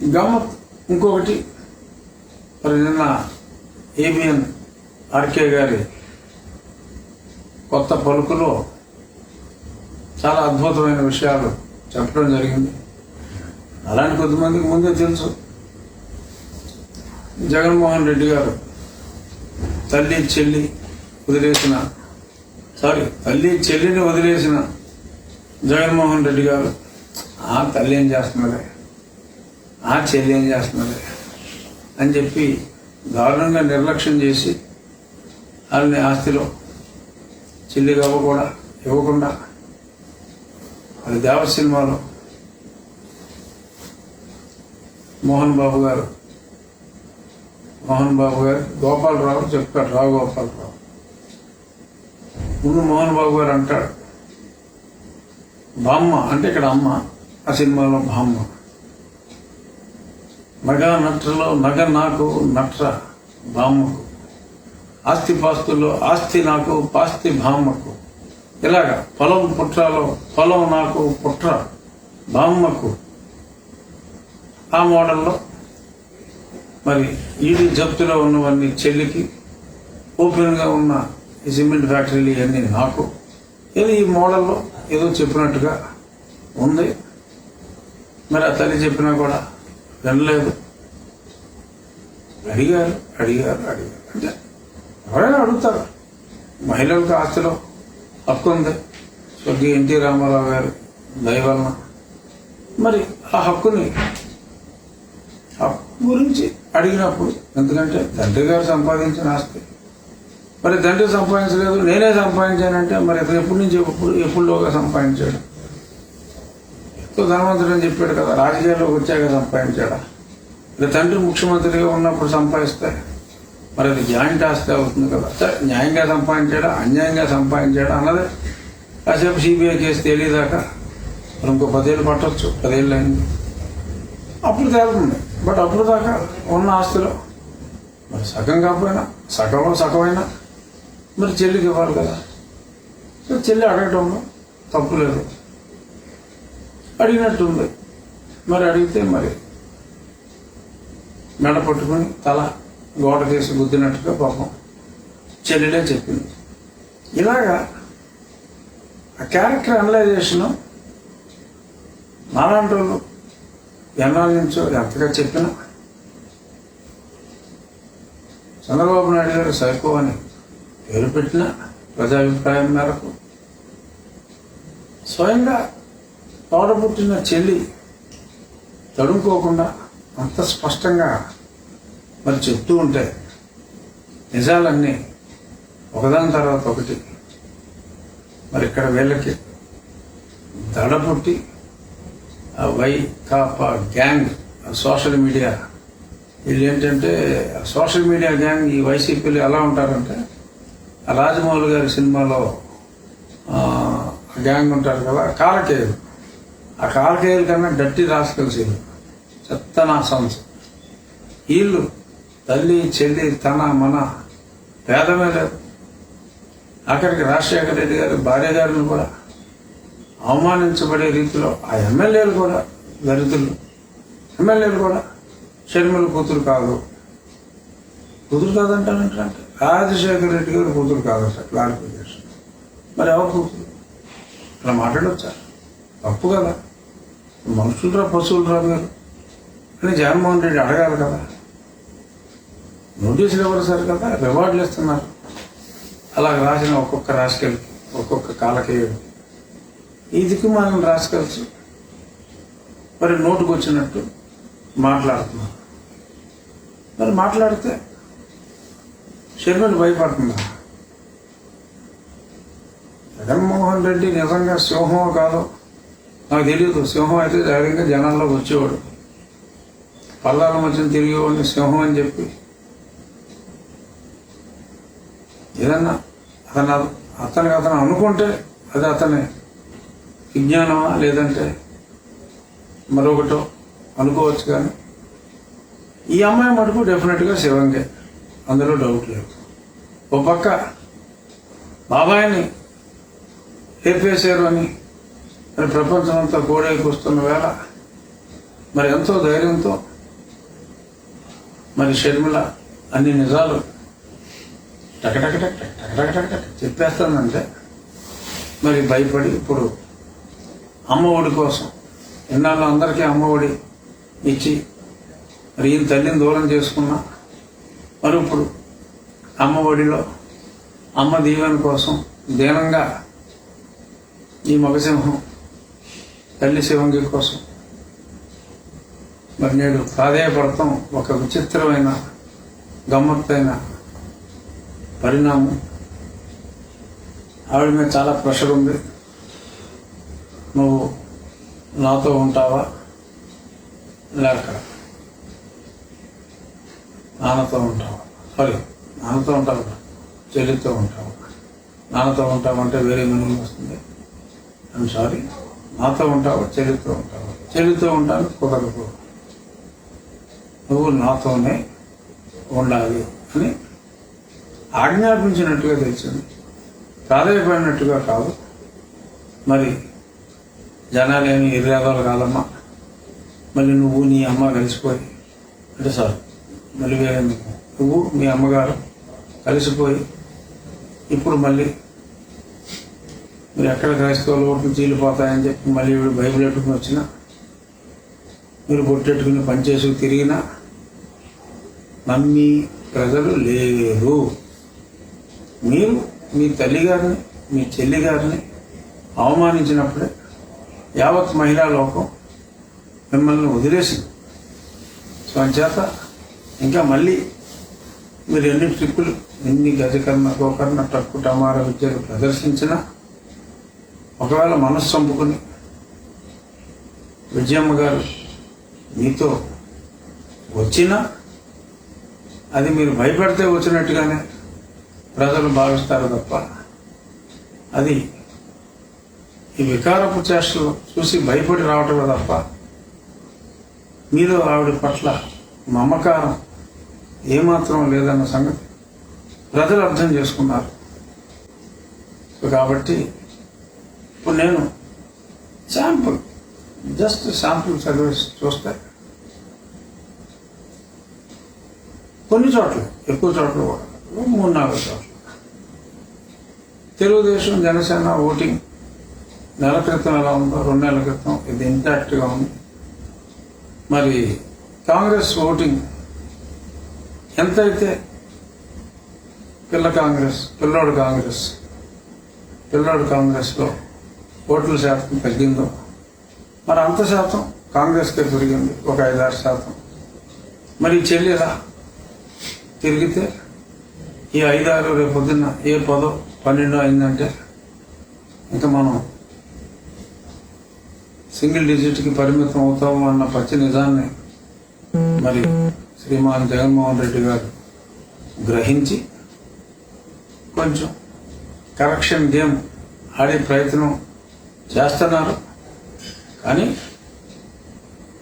గమ్మత్ ఇంకొకటి మరి నిన్న ఏబిఎన్ ఆర్కే గారి కొత్త పలుకులో చాలా అద్భుతమైన విషయాలు చెప్పడం జరిగింది. అలాంటి కొద్దిమందికి ముందే తెలుసు. జగన్మోహన్ రెడ్డి గారు తల్లి చెల్లి వదిలేసిన సారీ తల్లి చెల్లిని వదిలేసిన జగన్మోహన్ రెడ్డి గారు ఆ తల్లి ఏం చేస్తున్నారు ఆ చెల్లి చేస్తున్నారు అని చెప్పి దారుణంగా నిర్లక్ష్యం చేసి వాళ్ళని ఆస్తిలో చెల్లిగా కూడా ఇవ్వకుండా అది దేవ సినిమాలో మోహన్ బాబు గారు మోహన్ బాబు గారు గోపాలరావు చెప్తాడు రావు గోపాలరావు. ముందు మోహన్ బాబు గారు అంటాడు బామ్మ అంటే ఇక్కడ అమ్మ ఆ సినిమాలో బామ్మ. నగ నట్రలో నగ నాకు నట్ర బామ్మకు ఆస్తి పాస్తుల్లో ఆస్తి నాకు పాస్తి బామ్మకు ఇలాగ పొలం పుట్రాలో పొలం నాకు పుట్ర బామ్మకు ఆ మోడల్లో మరి ఈడీ జప్తులో ఉన్నవన్నీ చెల్లికి ఓపెన్గా ఉన్న ఈ సిమెంట్ ఫ్యాక్టరీలు ఇవన్నీ నాకు. ఏదో ఈ మోడల్లో ఏదో చెప్పినట్టుగా ఉంది. మరి ఆ తల్లి చెప్పినా కూడా వినలేదు. అడిగారు అడిగారు అడిగారు. అంటే ఎవరైనా అడుగుతారు. మహిళలకు ఆస్తిలో హక్కు ఉంది. స్వర్గీయ ఎన్టీ రామారావు గారు దయవలన మరి ఆ హక్కుని హక్కు గురించి అడిగినప్పుడు ఎందుకంటే తండ్రి గారు సంపాదించిన ఆస్తి. మరి తండ్రి సంపాదించలేదు నేనే సంపాదించానంటే మరి అతను ఎప్పటి నుంచి ఎప్పుడు ఎప్పుడులోగా సంపాదించాడు? ఎంతో ధనవంతుడు అని చెప్పాడు కదా రాజకీయాల్లోకి వచ్చాక సంపాదించాడా? తండ్రి ముఖ్యమంత్రిగా ఉన్నప్పుడు సంపాదిస్తే మరి అది జాయింట్ ఆస్తి అవుతుంది కదా. సరే న్యాయంగా సంపాదించాడా? అన్యాయంగా సంపాదించాడా అన్నది కాసేపు సిబిఐ కేసు తేలిదాకా మరి ఇంకో పదేళ్ళు పట్టవచ్చు పదేళ్ళు అయింది. అప్పుడు తేలుతుంది. బట్ అప్పుడు దాకా ఉన్న ఆస్తిలో మరి సగం కాకపోయినా సగంలో సగమైనా మరి చెల్లికి ఇవ్వాలి కదా. సో చెల్లి అడగటంలో తప్పు లేదు. అడిగినట్టుంది. మరి అడిగితే మరి మెడ పట్టుకుని తల గోడ కేసి గుద్దినట్టుగా పాపం చెల్లెలే చెప్పింది. ఇలాగా ఆ క్యారెక్టర్ అనలైజేషన్ మాలాంటి వాళ్ళు ఎన్నాళ్ళ నుంచో ఎంతగా చెప్పినా చంద్రబాబు నాయుడు గారు సైకో అని పేరు పెట్టిన ప్రజాభిప్రాయం మేరకు స్వయంగా తోడబుట్టిన చెల్లి తడుముకోకుండా అంత స్పష్టంగా మరి చెప్తూ ఉంటే నిజాలన్నీ ఒకదాని తర్వాత ఒకటి. మరి ఇక్కడ వీళ్ళకి దడపుట్టి ఆ వైకాపా గ్యాంగ్ సోషల్ మీడియా. వీళ్ళు ఏంటంటే సోషల్ మీడియా గ్యాంగ్ ఈ వైసీపీలు ఎలా ఉంటారంటే ఆ రాజమౌళి గారి సినిమాలో ఆ, గ్యాంగ్ ఉంటారు కదా కాలకేయులు. ఆ కాలకేయుల కన్నా డట్టి రాసుకెళ్ళి వీళ్ళు చెత్త నా వీళ్ళు తల్లి చెల్లి తన మన భేదమే లేదు. అక్కడికి రాజశేఖర రెడ్డి గారి భార్య గారిని కూడా అవమానించబడే రీతిలో ఆ ఎమ్మెల్యేలు కూడా దరిద్రులు. ఎమ్మెల్యేలు కూడా షర్మిల కూతురు కాదు. కూతురు కాదంటానంటే రాజశేఖర రెడ్డి గారు కూతురు కాదట క్లారిఫికేషన్ మరి ఎవరు కూతురు? అలా మాట్లాడొచ్చా? తప్పు కదా. మనుషులరా పశువులరా మీరు అని జగన్మోహన్ రెడ్డి అడగాలి కదా. నోటీసులు ఎవరు సార్ కదా? రివార్డులు ఇస్తున్నారు. అలా రాసిన ఒక్కొక్క రాసుకెళ్ళి ఒక్కొక్క కాలకేయుడు. ఇదికి మనం రాసుకెళ్ళచ్చు మరి నోటుకు వచ్చినట్టు మాట్లాడుతున్నాం మరి మాట్లాడితే షర్మిల భయపడుతుందా జగన్మోహన్ రెడ్డి నిజంగా సింహం కాదో? నాకు తెలియదు. సింహం అయితే ధైర్యంగా జనాల్లోకి వచ్చేవాడు. పల్లాల మధ్యన తిరిగేవాడిని సింహం అని చెప్పి. ఏదన్నా అతను అతనికి అతను అనుకుంటే అది అతని విజ్ఞానమా లేదంటే మరొకటో అనుకోవచ్చు కానీ ఈ అమ్మాయి మటుకు డెఫినెట్గా శివంగే. అందులో డౌట్ లేదు. ఓ పక్క బాబాయిని లేపేశారు అని మరి ప్రపంచం అంతా గోడైకి వస్తున్న వేళ మరి ఎంతో ధైర్యంతో మరి షర్మిల అన్ని నిజాలు. టకటకటక టకటకటక చెప్పేస్తానంటే మరి భయపడి ఇప్పుడు అమ్మ ఒడి కోసం ఎన్నాళ్ళు అందరికీ అమ్మ ఒడి ఇచ్చి మరి ఈయన తల్లిని దూరం చేసుకున్నా మరి ఇప్పుడు అమ్మ ఒడిలో అమ్మ దీవెన కోసం దీనంగా ఈ మగసింహం తల్లి శివంగి కోసం మరి నేడు ప్రాధేయపడతాం. ఒక విచిత్రమైన గమ్మత్తైన పరిణామం. ఆవిడ మీద చాలా ప్రెషర్ ఉంది. నువ్వు నాతో ఉంటావా? లేక నాన్నతో ఉంటావా? సారీ నాన్నతో ఉంటావా? చెల్లితో ఉంటావా? నాన్నతో ఉంటావంటే వేరే మీనింగ్ వస్తుంది. ఐమ్ సారీ నాతో ఉంటావా? చెల్లితో ఉంటావా? చెల్లితో ఉంటాను కుదరదు. నువ్వు నాతోనే ఉండాలి అని ఆజ్ఞాపించినట్టుగా తెలిసింది. ప్రాధాయపడినట్టుగా కాదు. మరి జనాలేమి ఇర్రేదాలు కాదమ్మా. మళ్ళీ నువ్వు నీ అమ్మ కలిసిపోయి అంటే సార్ మళ్ళీ వేరే నువ్వు మీ అమ్మగారు కలిసిపోయి ఇప్పుడు మళ్ళీ మీరు ఎక్కడ క్రైస్తవులు ఓట్లు చీలిపోతాయని చెప్పి మళ్ళీ బైబిల్ పెట్టుకుని వచ్చినా మీరు బొట్టెట్టుకుని పనిచేసి తిరిగినా నమ్మి ప్రజలు లేరు. మీరు మీ తల్లి గారిని మీ చెల్లి గారిని అవమానించినప్పుడే యావత్ మహిళా లోకం మిమ్మల్ని వదిలేసింది. సో అంచేత ఇంకా మళ్ళీ మీరు ఎన్ని ట్రిప్పులు ఎన్ని గజకర్ణ గోకర్ణ టక్కు టమార విద్యలు ప్రదర్శించినా ఒకవేళ మనస్సు చంపుకుని విజయమ్మ గారు మీతో వచ్చినా అది మీరు భయపడితే వచ్చినట్టుగానే ప్రజలు భావిస్తారు తప్ప అది ఈ వికారపు చేష్టలు చూసి భయపడి రావటమే తప్ప మీలో ఆవిడ పట్ల మమకారం ఏమాత్రం లేదన్న సంగతి ప్రజలు అర్థం చేసుకున్నారు. కాబట్టి ఇప్పుడు నేను శాంపుల్ జస్ట్ శాంపుల్ సర్వీస్ చూస్తే కొన్ని చోట్ల ఎక్కువ చోట్ల కూడా. మూడు నాలుగు చోట్ల. తెలుగుదేశం జనసేన ఓటింగ్ నెల క్రితం ఎలా ఉందో రెండు నెలల క్రితం ఇది ఇంటాక్ట్గా ఉంది. మరి కాంగ్రెస్ ఓటింగ్ ఎంతైతే పిల్ల కాంగ్రెస్ పిల్లోడు కాంగ్రెస్ పిల్లోడు కాంగ్రెస్లో ఓట్ల శాతం తగ్గిందో మరి అంత శాతం కాంగ్రెస్కే పెరిగింది ఒక ఐదారు శాతం. మరి చెల్లిలా తిరిగితే ఈ ఐదారు రేపు పొద్దున్న ఏ పదో పన్నెండో అయిందంటే ఇంకా మనం సింగిల్ డిజిట్కి పరిమితం అవుతాము అన్న పచ్చి నిజాన్ని మరి శ్రీమాన్ జగన్మోహన్ రెడ్డి గారు గ్రహించి కొంచెం కరెక్షన్ గేమ్ ఆడే ప్రయత్నం చేస్తున్నారు. అని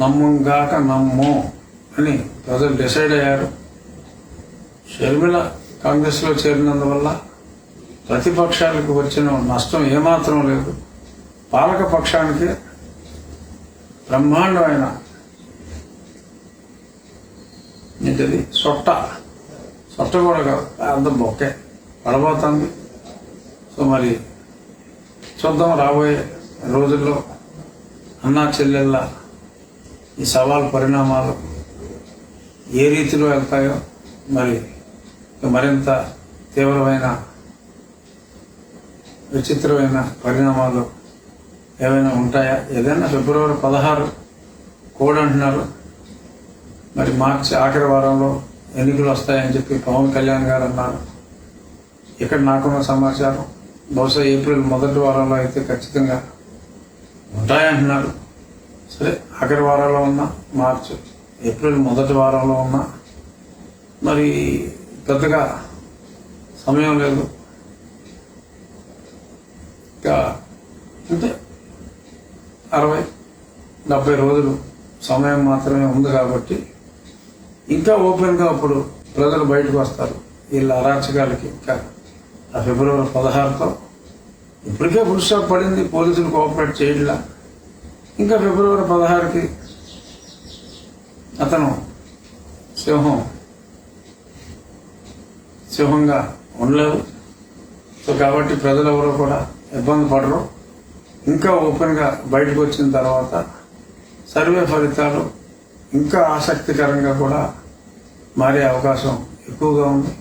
నమ్మంగాక నమ్ము అని ప్రజలు డిసైడ్ అయ్యారు. షర్మిల కాంగ్రెస్లో చేరినందువల్ల ప్రతిపక్షాలకు వచ్చిన నష్టం ఏమాత్రం లేదు. పాలక పక్షానికి బ్రహ్మాండమైన ఏంటది? సొట్ట. సొట్ట కూడా కాదు. అంత బొక్కే పడబోతుంది. సో మరి చూద్దాం రాబోయే రోజుల్లో అన్నా చెల్లెళ్ళ ఈ సవాల్ పరిణామాలు ఏ రీతిలో వెళ్తాయో మరి మరింత తీవ్రమైన విచిత్రమైన పరిణామాలు ఏమైనా ఉంటాయా? ఏదైనా ఫిబ్రవరి పదహారు కోడ్ అంటున్నారు. మరి మార్చి ఆఖరి వారంలో ఎన్నికలు వస్తాయని చెప్పి పవన్ కళ్యాణ్ గారు అన్నారు. ఇక్కడ నాకున్న సమాచారం బహుశా ఏప్రిల్ మొదటి వారంలో అయితే ఖచ్చితంగా ఉంటాయంటున్నారు సరే ఆఖరి వారంలో ఉన్న మార్చి ఏప్రిల్ మొదటి వారంలో ఉన్నా మరి పెద్దగా సమయం లేదు. ఇంకా అంటే అరవై డెబ్బై రోజులు సమయం మాత్రమే ఉంది కాబట్టి ఇంకా ఓపెన్గా అప్పుడు ప్రజలు బయటకు వస్తారు. వీళ్ళ అరాచకాలకి ఇంకా ఆ ఫిబ్రవరి పదహారుతో ఇప్పటికే ఫుల్ స్టాప్ పడింది పోలీసులు కోఆపరేట్ చేయట్లా. ఇంకా ఫిబ్రవరి పదహారుకి అతను సింహం సింహంగా ఉండలేవు సో కాబట్టి ఎవరు కూడా ఇబ్బంది పడరు. ఇంకా ఓపెన్గా బయటకు వచ్చిన తర్వాత సర్వే ఫలితాలు ఇంకా ఆసక్తికరంగా కూడా మారే అవకాశం ఎక్కువగా ఉంది.